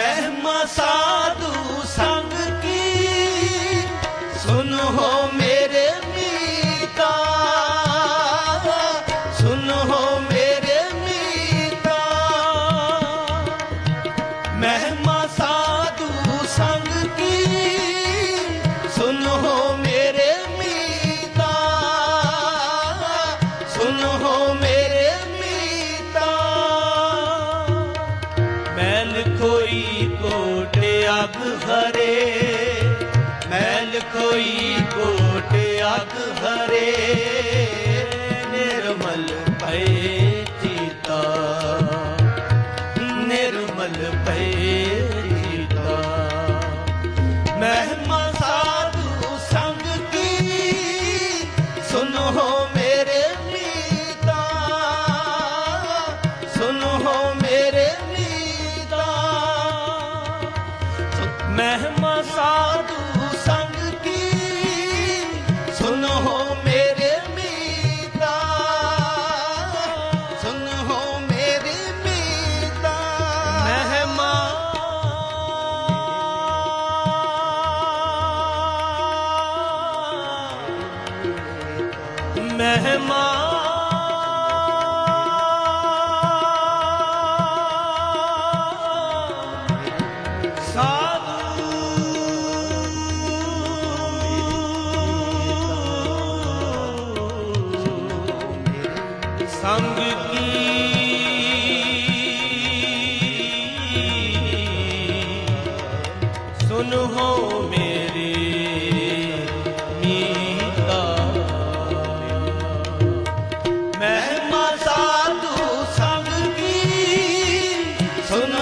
ਮਹਿਮਾ ਸਾਧੂ ਸੰਗ ਕੀ? ਸੁਨ ਮੇਰੇ ਮੀਤਾ। ਸੁਨ ਮੇਰੇ ਮੀਤਾ। ਮਹਿਮਾ ਕੋਈ ਕੋਟ ਅਗ ਹਰੇ, ਨਿਰਮਲ ਭਏ ਚੀਤਾ ਨਿਰਮਲ ਪਏ ਚੀਤਾ ਮਹਿਮਾ ਸਾਧੂ ਸੰਗ ਕੀ, ਸੁਨੋ ਮੇਰੇ ਮੀਤਾ। ਸੁਨੋ ਮੇਰੇ ਮੀਤਾ। ਮਹਿਮਾ ਸਾਧੂ ਮਹਿਮਾ ਸਾਧੂ ਸੰਗ ਕੀ ਸੁਨ ਹੋ